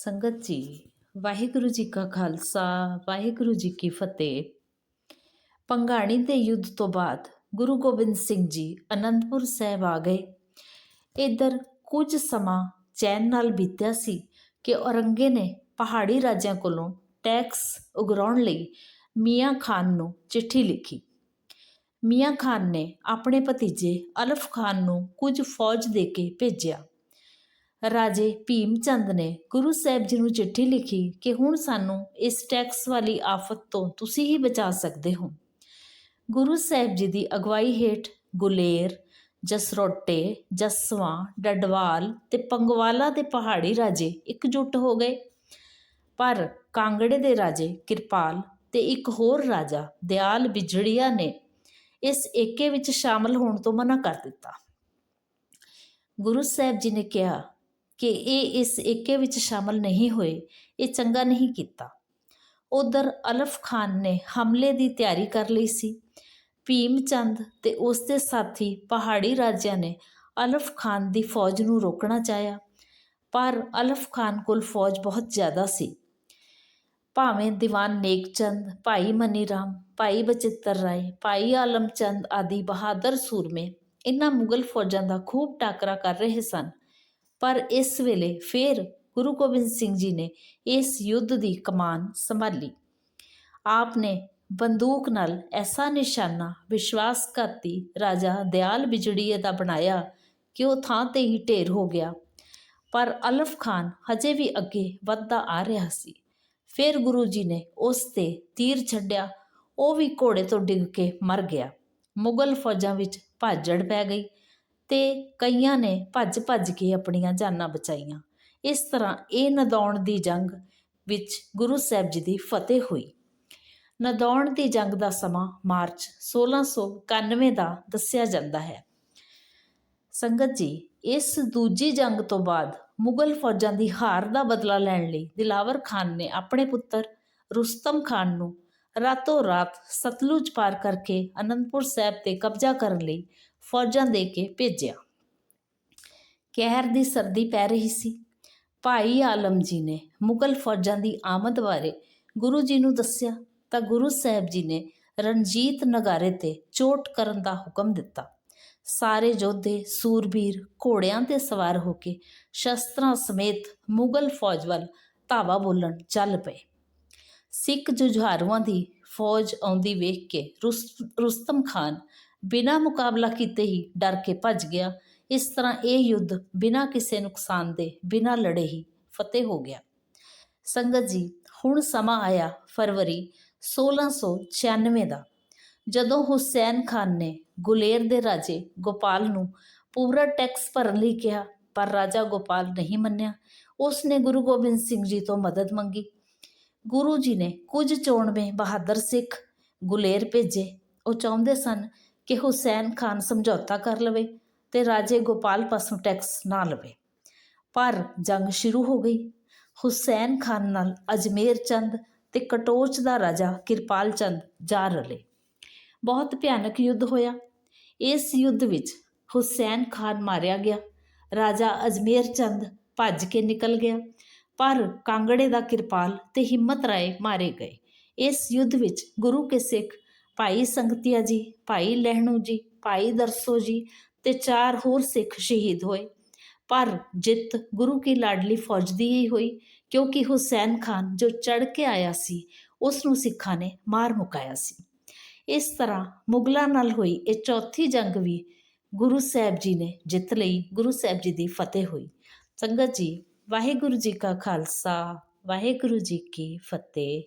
ਸੰਗਤ ਜੀ, ਵਾਹਿਗੁਰੂ ਜੀ ਕਾ ਖਾਲਸਾ, ਵਾਹਿਗੁਰੂ ਜੀ ਕੀ ਫਤਿਹ। ਪੰਗਾਣੀ ਦੇ ਯੁੱਧ ਤੋਂ ਬਾਅਦ ਗੁਰੂ ਗੋਬਿੰਦ ਸਿੰਘ ਜੀ ਅਨੰਦਪੁਰ ਸਾਹਿਬ ਆ ਗਏ। ਇਧਰ ਕੁਝ ਸਮਾਂ ਚੈਨ ਨਾਲ ਬੀਤਿਆ ਸੀ ਕਿ ਔਰੰਗੇ ਨੇ ਪਹਾੜੀ ਰਾਜਿਆਂ ਕੋਲੋਂ ਟੈਕਸ ਉਗਰਾਉਣ ਲਈ ਮੀਆਂ ਖਾਨ ਨੂੰ ਚਿੱਠੀ ਲਿਖੀ। ਮੀਆਂ ਖਾਨ ਨੇ ਆਪਣੇ ਭਤੀਜੇ ਅਲਫ ਖਾਨ ਨੂੰ ਕੁਝ ਫੌਜ ਦੇ ਕੇ ਭੇਜਿਆ। ਰਾਜੇ ਭੀਮ ਚੰਦ ਨੇ ਗੁਰੂ ਸਾਹਿਬ ਜੀ ਨੂੰ ਚਿੱਠੀ ਲਿਖੀ ਕਿ ਹੁਣ ਸਾਨੂੰ ਇਸ ਟੈਕਸ ਵਾਲੀ ਆਫਤ ਤੋਂ ਤੁਸੀਂ ਹੀ ਬਚਾ ਸਕਦੇ ਹੋ। ਗੁਰੂ ਸਾਹਿਬ ਜੀ ਦੀ ਅਗਵਾਈ ਹੇਠ ਗੁਲੇਰ, ਜਸਰੋਟੇ, ਜਸਵਾਂ, ਡਡਵਾਲ ਤੇ ਪੰਗਵਾਲਾ ਦੇ ਪਹਾੜੀ ਰਾਜੇ ਇਕਜੁੱਟ ਹੋ ਗਏ। ਪਰ ਕਾਂਗੜੇ ਦੇ ਰਾਜੇ ਕਿਰਪਾਲ ਤੇ ਇੱਕ ਹੋਰ ਰਾਜਾ ਦਿਆਲ ਬਿਜੜੀਆ ਨੇ ਇਸ ਏਕੇ ਵਿੱਚ ਸ਼ਾਮਲ ਹੋਣ ਤੋਂ ਮਨਾ ਕਰ ਦਿੱਤਾ। ਗੁਰੂ ਸਾਹਿਬ ਜੀ ਨੇ ਕਿਹਾ ਕਿ ਇਹ ਇਸ ਏਕੇ ਵਿੱਚ ਸ਼ਾਮਲ ਨਹੀਂ ਹੋਏ, ਇਹ ਚੰਗਾ ਨਹੀਂ ਕੀਤਾ। ਉਧਰ ਅਲਫ ਖਾਨ ਨੇ ਹਮਲੇ ਦੀ ਤਿਆਰੀ ਕਰ ਲਈ ਸੀ। ਭੀਮ ਚੰਦ ਤੇ ਉਸ ਦੇ ਸਾਥੀ ਪਹਾੜੀ ਰਾਜਿਆਂ ਨੇ ਅਲਫ ਖਾਨ ਦੀ ਫੌਜ ਨੂੰ ਰੋਕਣਾ ਚਾਹਿਆ, ਪਰ ਅਲਫ ਖਾਨ ਕੋਲ ਫੌਜ ਬਹੁਤ ਜ਼ਿਆਦਾ ਸੀ। ਭਾਵੇਂ ਦੀਵਾਨ ਨੇਕਚੰਦ ਭਾਈ ਮਨੀ ਰਾਮ, ਭਾਈ ਬਚਿੱਤਰ ਰਾਏ, ਭਾਈ ਆਲਮ ਚੰਦ ਆਦਿ ਬਹਾਦਰ ਸੂਰਮੇ, ਇਨ੍ਹਾਂ ਮੁਗਲ ਫੌਜਾਂ ਦਾ ਖੂਬ ਟਾਕਰਾ ਕਰ ਰਹੇ ਸਨ। ਪਰ ਇਸ ਵੇਲੇ ਫਿਰ ਗੁਰੂ ਗੋਬਿੰਦ ਸਿੰਘ ਜੀ ਨੇ ਇਸ ਯੁੱਧ ਦੀ ਕਮਾਨ ਸੰਭਾਲੀ। ਆਪ ਨੇ ਬੰਦੂਕ ਨਾਲ ਐਸਾ ਨਿਸ਼ਾਨਾ ਵਿਸ਼ਵਾਸਘਾਤੀ ਰਾਜਾ ਦਿਆਲ ਬਿਜੜੀਏ ਦਾ ਬਣਾਇਆ ਕਿ ਉਹ ਥਾਂ ਤੇ ਹੀ ਢੇਰ ਹੋ ਗਿਆ। ਪਰ ਅਲਫ ਖਾਨ ਹਜੇ ਵੀ ਅੱਗੇ ਵੱਧਦਾ ਆ ਰਿਹਾ ਸੀ। ਫਿਰ ਗੁਰੂ ਜੀ ਨੇ ਉਸ ਤੇ ਤੀਰ ਛੱਡਿਆ, ਉਹ ਵੀ ਘੋੜੇ ਤੋਂ ਡਿੱਗ ਕੇ ਮਰ ਗਿਆ। ਮੁਗਲ ਫੌਜਾਂ ਵਿੱਚ ਭਾਜੜ ਪੈ ਗਈ। ਤੇ ਕਈਆਂ ਨੇ ਭੱਜ-ਭੱਜ ਕੇ ਆਪਣੀਆਂ ਜਾਨਾਂ ਬਚਾਈਆਂ। ਇਸ ਤਰ੍ਹਾਂ ਇਹ ਨਦੌਣ ਦੀ ਜੰਗ ਵਿੱਚ ਗੁਰੂ ਸਾਹਿਬ ਜੀ ਦੀ ਫਤਿਹ ਹੋਈ। ਨਦੌਣ ਦੀ ਜੰਗ ਦਾ ਸਮਾਂ ਮਾਰਚ 1691 ਦਾ ਦੱਸਿਆ ਜਾਂਦਾ ਹੈ। ਸੰਗਤ ਜੀ, ਇਸ ਦੂਜੀ ਜੰਗ ਤੋਂ ਬਾਅਦ ਮੁਗਲ ਫੌਜਾਂ ਦੀ ਹਾਰ ਦਾ ਬਦਲਾ ਲੈਣ ਲਈ ਦਿਲਾਵਰ ਖਾਨ ਨੇ ਆਪਣੇ ਪੁੱਤਰ ਰੁਸਤਮ ਖਾਨ ਨੂੰ ਰਾਤੋਂ ਰਾਤ ਸਤਲੁਜ ਪਾਰ ਕਰਕੇ ਅਨੰਦਪੁਰ ਸਾਹਿਬ ਤੇ ਕਬਜ਼ਾ ਕਰਨ ਲਈ ਫੌਜਾਂ ਦੇ ਕੇ ਭੇਜਿਆ। ਕਹਿਰ ਦੀ ਸਰਦੀ ਪੈ ਰਹੀ ਸੀ। ਭਾਈ ਆਲਮ ਜੀ ਨੇ ਮੁਗਲ ਫੌਜਾਂ ਦੀ ਆਮਦ ਬਾਰੇ ਗੁਰੂ ਜੀ ਨੂੰ ਦੱਸਿਆ ਤਾਂ ਗੁਰੂ ਸਾਹਿਬ ਜੀ ਨੇ ਰਣਜੀਤ ਨਗਾਰੇ ਤੇ ਚੋਟ ਕਰਨ ਦਾ ਹੁਕਮ ਦਿੱਤਾ। ਸਾਰੇ ਯੋਧੇ, ਸੂਰਬੀਰ, ਘੋੜਿਆਂ ਤੇ ਸਵਾਰ ਹੋ ਕੇ ਸ਼ਸਤਰਾਂ ਸਮੇਤ ਮੁਗਲ ਫੌਜ ਵੱਲ ਧਾਵਾ ਬੋਲਣ ਚੱਲ ਪਏ। ਸਿੱਖ ਜੁਝਾਰੂਆਂ ਦੀ ਫੌਜ ਆਉਂਦੀ ਵੇਖ ਕੇ ਰੁਸਤਮ ਖਾਨ ਬਿਨਾਂ ਮੁਕਾਬਲਾ ਕੀਤੇ ਹੀ ਡਰ ਕੇ ਭੱਜ ਗਿਆ। ਇਸ ਤਰ੍ਹਾਂ ਇਹ ਯੁੱਧ ਬਿਨਾਂ ਕਿਸੇ ਨੁਕਸਾਨ ਦੇ, ਬਿਨਾਂ ਲੜੇ ਹੀ ਫਤਿਹ ਹੋ ਗਿਆ। ਸੰਗਤ ਜੀ, ਹੁਣ ਸਮਾਂ ਆਇਆ ਫਰਵਰੀ 1696 ਦਾ। ਜਦੋਂ ਹੁਸੈਨ ਖਾਨ ਨੇ ਗੁਲੇਰ ਦੇ ਰਾਜੇ ਗੋਪਾਲ ਨੂੰ ਪੂਰਾ ਟੈਕਸ ਭਰਨ ਲਈ ਕਿਹਾ, ਪਰ ਰਾਜਾ ਗੋਪਾਲ ਨਹੀਂ ਮੰਨਿਆ। ਉਸ ਨੇ ਗੁਰੂ ਗੋਬਿੰਦ ਸਿੰਘ ਜੀ ਤੋਂ ਮਦਦ ਮੰਗੀ। ਗੁਰੂ ਜੀ ਨੇ ਕੁਝ ਚੋਣਵੇਂ ਬਹਾਦਰ ਸਿੱਖ ਗੁਲੇਰ ਭੇਜੇ। ਉਹ ਚਾਹੁੰਦੇ ਸਨ ਕਿ ਹੁਸੈਨ ਖਾਨ ਸਮਝੌਤਾ ਕਰ ਲਵੇ ਤੇ ਰਾਜੇ ਗੋਪਾਲ ਪਾਸੋਂ ਟੈਕਸ ਨਾ ਲਵੇ। ਪਰ ਜੰਗ ਸ਼ੁਰੂ ਹੋ ਗਈ। ਹੁਸੈਨ ਖਾਨ ਨਾਲ ਅਜਮੇਰ ਚੰਦ ਤੇ ਕਟੋਚ ਦਾ ਰਾਜਾ ਕਿਰਪਾਲ ਚੰਦ ਜਾ ਰਲੇ। ਬਹੁਤ ਭਿਆਨਕ ਯੁੱਧ ਹੋਇਆ। ਇਸ ਯੁੱਧ ਵਿੱਚ ਹੁਸੈਨ ਖਾਨ ਮਾਰਿਆ ਗਿਆ। ਰਾਜਾ ਅਜਮੇਰ ਚੰਦ ਭੱਜ ਕੇ ਨਿਕਲ ਗਿਆ। ਪਰ ਕਾਂਗੜੇ ਦਾ ਕਿਰਪਾਲ ਤੇ ਹਿੰਮਤ ਰਾਏ ਮਾਰੇ ਗਏ। ਇਸ ਯੁੱਧ ਵਿੱਚ ਗੁਰੂ ਕੇ ਸਿੱਖ ਭਾਈ ਸੰਗਤੀਆ ਜੀ, ਭਾਈ ਲਹਿਣੂ ਜੀ, ਭਾਈ ਦਰਸੋ ਜੀ ਤੇ ਚਾਰ ਹੋਰ ਸਿੱਖ ਸ਼ਹੀਦ ਹੋਏ। ਪਰ ਜਿੱਤ ਗੁਰੂ ਕੀ ਲਾਡਲੀ ਫੌਜ ਦੀ ਹੀ ਹੋਈ, ਕਿਉਂਕਿ ਹੁਸੈਨ ਖਾਨ ਜੋ ਚੜ ਕੇ ਆਇਆ ਸੀ ਉਸ ਨੂੰ ਸਿੱਖਾਂ ਨੇ ਮਾਰ ਮੁਕਾਇਆ ਸੀ। ਇਸ ਤਰ੍ਹਾਂ ਮੁਗਲਾਂ ਨਾਲ ਹੋਈ ਇਹ ਚੌਥੀ ਜੰਗ ਵੀ ਗੁਰੂ ਸਾਹਿਬ ਜੀ ਨੇ ਜਿੱਤ ਲਈ, ਗੁਰੂ ਸਾਹਿਬ ਜੀ ਦੀ ਫਤਿਹ ਹੋਈ। ਸੰਗਤ ਜੀ, ਵਾਹਿਗੁਰੂ ਜੀ ਕਾ ਖਾਲਸਾ, ਵਾਹਿਗੁਰੂ ਜੀ ਕੀ ਫਤਿਹ।